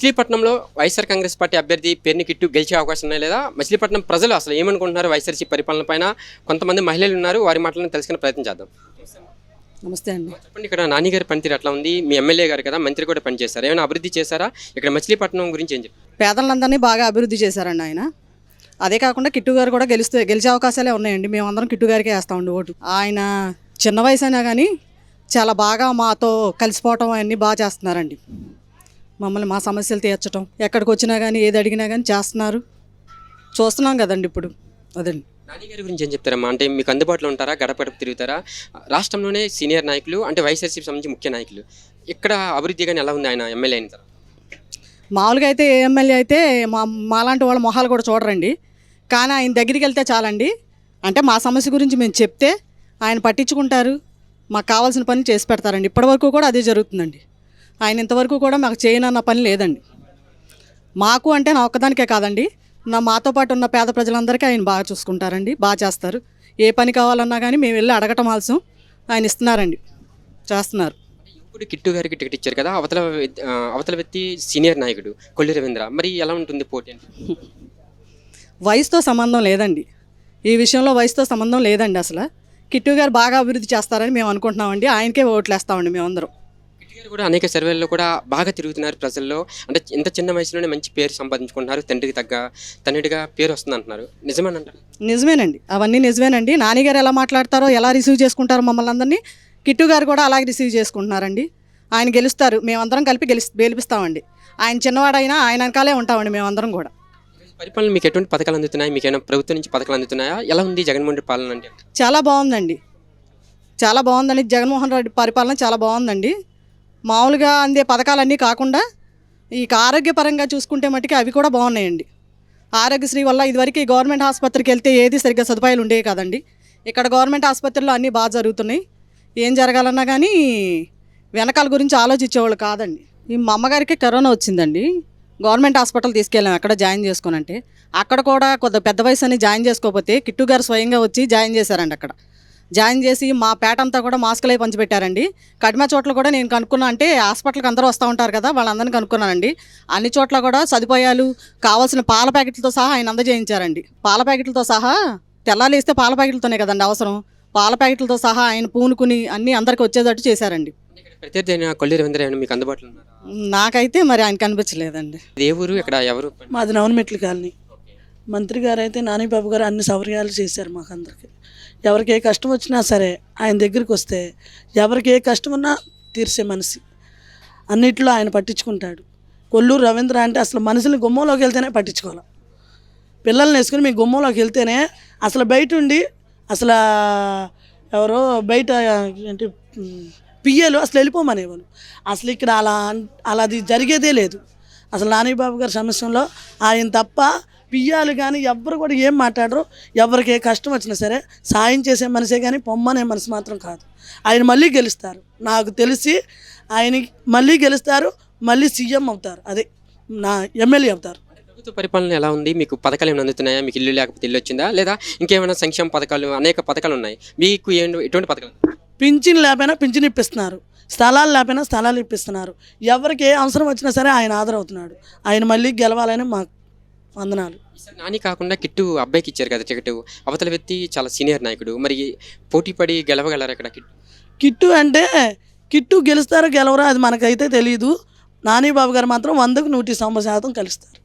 మచిలీపట్నంలో వైఎస్ఆర్ కాంగ్రెస్ పార్టీ అభ్యర్థి పేరుని కిట్టు గెలిచే అవకాశం ఉన్నాయి లేదా? మచిలీపట్నం ప్రజలు అసలు ఏమనుకుంటున్నారు వైఎస్ఆర్సీ పరిపాలన పైన? కొంతమంది మహిళలు ఉన్నారు వారి మాటలను తెలుసుకునే ప్రయత్నం చేద్దాం. నమస్తే అండి. చెప్పండి ఇక్కడ నాని గారి పనితీరు ఎట్లా ఉంది? మీ ఎమ్మెల్యే గారు కదా మంత్రి కూడా పనిచేస్తారు ఏమైనా అభివృద్ధి చేశారా? ఇక్కడ మచిలీపట్నం గురించి ఏం చెప్తారు పేదలందరినీ బాగా అభివృద్ధి చేశారండి ఆయన. అదే కాకుండా కిట్టు గారు కూడా గెలిస్తే గెలిచే అవకాశాలే ఉన్నాయండి. మేమందరం కిట్టు గారికే వేస్తామండి ఓటు. ఆయన చిన్న వయసు అయినా కానీ చాలా బాగా మాతో కలిసిపోవటం అవన్నీ బాగా చేస్తున్నారండి. మమ్మల్ని మా సమస్యలు తీర్చడం ఎక్కడికి వచ్చినా కానీ ఏది అడిగినా కానీ చేస్తున్నారు. చూస్తున్నాం కదండి ఇప్పుడు. అదండి. నాని గారి గురించి ఏం చెప్తారమ్మా? అంటే మీకు అందుబాటులో ఉంటారా? గడప గడప తిరుగుతారా? రాష్ట్రంలోనే సీనియర్ నాయకులు అంటే వైఎస్ఆర్సీకి సంబంధించి ముఖ్య నాయకులు. ఇక్కడ అభివృద్ధి కానీ ఎలా ఉంది ఆయన ఎమ్మెల్యే అయిన తర్వాత? మామూలుగా అయితే ఏ ఎమ్మెల్యే అయితే మా మాలాంటి వాళ్ళ మొహాలు కూడా చూడరండి. కానీ ఆయన దగ్గరికి వెళ్తే చాలండి. అంటే మా సమస్య గురించి మేము చెప్తే ఆయన పట్టించుకుంటారు. మాకు కావాల్సిన పని చేసి పెడతారండి. ఇప్పటివరకు కూడా అదే జరుగుతుందండి. ఆయన ఇంతవరకు కూడా మాకు చేయనన్న పని లేదండి. మాకు అంటే నా ఒక్కదానికే కాదండి. నా మాతో పాటు ఉన్న పేద ప్రజలందరికీ ఆయన బాగా చూసుకుంటారండి బాగా చేస్తారు. ఏ పని కావాలన్నా కానీ మేము వెళ్ళి అడగటం ఆలసం ఆయన ఇస్తున్నారండి. చేస్తున్నారు. ఇప్పుడు కిట్టు గారికి టికెట్ ఇచ్చారు కదా అవతల అవతల వ్యక్తి సీనియర్ నాయకుడు కొల్లి రవీంద్ర. మరి ఎలా ఉంటుంది పోటీ? వయసుతో సంబంధం లేదండి. ఈ విషయంలో వయసుతో సంబంధం లేదండి అసలు. కిట్టు గారు బాగా అభివృద్ధి చేస్తారని మేము అనుకుంటున్నామండి. ఆయనకే ఓట్లు వేస్తామండి మేమందరం. గారు కూడా అనేక సర్వేల్లో కూడా బాగా తిరుగుతున్నారు ప్రజల్లో. అంటే ఇంత చిన్న వయసులోనే మంచి పేరు సంపాదించుకుంటున్నారు తండ్రికి తగ్గ తన్నిడిగా పేరు వస్తుంది అంటున్నారు నిజమేనంటారు? నిజమేనండి. అవన్నీ నిజమేనండి. నాన్నగారు ఎలా మాట్లాడతారో ఎలా రిసీవ్ చేసుకుంటారో మమ్మల్ని అందరినీ కిట్టు గారు కూడా అలాగే రిసీవ్ చేసుకుంటున్నారండి. ఆయన గెలుస్తారు. మేమందరం కలిపి గెలి గెలిపిస్తామండి. ఆయన చిన్నవాడైనా ఆయన వెనకాలే ఉంటామండి మేమందరం కూడా. పరిపాలన మీకు ఎటువంటి పథకాలు అందుతున్నాయి? మీకు ఏమైనా ప్రభుత్వం నుంచి పథకాలు అందుతున్నాయా? ఎలా ఉంది జగన్మోహన్ రెడ్డి పాలన అంటే? చాలా బాగుందండి. చాలా బాగుందండి. జగన్మోహన్ రెడ్డి పరిపాలన చాలా బాగుందండి. మామూలుగా అందే పథకాలన్నీ కాకుండా ఇక ఆరోగ్యపరంగా చూసుకుంటే మట్టుకి అవి కూడా బాగున్నాయండి. ఆరోగ్యశ్రీ వల్ల ఇదివరకు ఈ గవర్నమెంట్ ఆసుపత్రికి వెళ్తే ఏది సరిగ్గా సదుపాయాలు ఉండేవి కాదండి. ఇక్కడ గవర్నమెంట్ ఆసుపత్రిలో అన్నీ బాగా జరుగుతున్నాయి. ఏం జరగాలన్నా కానీ వెనకాల గురించి ఆలోచించేవాళ్ళు కాదండి. ఈ మా అమ్మగారికి కరోనా వచ్చిందండి. గవర్నమెంట్ హాస్పిటల్ తీసుకెళ్ళాం అక్కడ జాయిన్ చేసుకోనంటే అక్కడ కూడా కొద్ది పెద్ద వయసు అని జాయిన్ చేసుకోకపోతే కిట్టు గారు స్వయంగా వచ్చి జాయిన్ చేశారండి అక్కడ. జాయిన్ చేసి మా పేట అంతా కూడా మాస్కులు అయి పంచిపెట్టారండి. కడిమ చోట్ల కూడా నేను కనుక్కున్నా అంటే హాస్పిటల్కి అందరూ వస్తూ ఉంటారు కదా వాళ్ళందరినీ కనుక్కున్నానండి. అన్ని చోట్ల కూడా సదుపాయాలు కావాల్సిన పాల ప్యాకెట్లతో సహా ఆయన అందజేయించారండి. పాల ప్యాకెట్లతో సహా తెల్లాలి ఇస్తే పాల ప్యాకెట్లతోనే కదండి అవసరం. పాల ప్యాకెట్లతో సహా ఆయన పూనుకుని అన్నీ అందరికి వచ్చేటట్టు చేశారండి. అంటే ఇక్కడ ప్రత్యర్థి అయిన కొల్లి రవీంద్ర ఏమైనా మీకు అందుబాటులో ఉన్నారా? నాకైతే మరి ఆయన కనిపించలేదండి ఇది ఏ ఊరు ఇక్కడ ఎవరు? మాది నవనమెట్ల కాలనీ. మంత్రి గారు అయితే నానిబాబు గారు అన్ని సౌకర్యాలు చేశారు మాకు అందరికి ఎవరికి ఏ కష్టం వచ్చినా సరే ఆయన దగ్గరికి వస్తే ఎవరికి ఏ కష్టం ఉన్నా తీర్చే మనిషి అన్నిట్లో ఆయన పట్టించుకుంటాడు. కొల్లూరు రవీంద్ర అంటే అసలు మనుషుల్ని గుమ్మంలోకి వెళ్తేనే పట్టించుకోవాలి. పిల్లల్ని వేసుకుని మీ గుమ్మంలోకి వెళ్తేనే అసలు బయట ఉండి అసలు ఎవరో బయట ఏంటి పియ్యలు అసలు వెళ్ళిపోమనేవాళ్ళు అసలు ఇక్కడ అలా అలా అది జరిగేదే లేదు. అసలు నానిబాబు గారి సమస్యలో ఆయన తప్ప పియ్యాలు కానీ ఎవ్వరు కూడా ఏం మాట్లాడరు. ఎవరికి ఏ కష్టం వచ్చినా సరే సాయం చేసే మనిషే కానీ పొమ్మనే మనిషి మాత్రం కాదు. ఆయన మళ్ళీ గెలుస్తారు. నాకు తెలిసి ఆయన మళ్ళీ గెలుస్తారు మళ్ళీ సీఎం అవుతారు. అదే నా ఎమ్మెల్యే అవుతారు. ప్రభుత్వ పరిపాలన ఎలా ఉంది? మీకు పథకాలు ఏమైనా అందుతున్నాయా? మీకు ఇల్లు లేకపోతే ఇల్లు వచ్చిందా? లేదా ఇంకేమైనా సంక్షేమ పథకాలు అనేక పథకాలు ఉన్నాయి. మీకు ఏంటి ఎటువంటి పథకాలు? పింఛన్ లేకపోయినా పింఛన్ ఇప్పిస్తున్నారు. స్థలాలు లేకపోయినా స్థలాలు ఇప్పిస్తున్నారు. ఎవరికి ఏ అవసరం వచ్చినా సరే ఆయన ఆదరవుతున్నాడు ఆయన మళ్ళీ గెలవాలని మాకు వందనాలు. నాని కాకుండా కిట్టు అబ్బాయికి ఇచ్చారు కదా టికెట్. అవతల వ్యక్తి చాలా సీనియర్ నాయకుడు. మరి పోటీ పడి గెలవగలరా ఇక్కడ కిట్టు? కిట్టు అంటే కిట్టు గెలుస్తారో గెలవరో అది మనకైతే తెలియదు నాని బాబు గారు మాత్రం వందకు నూటి తొంభై శాతం కలుస్తారు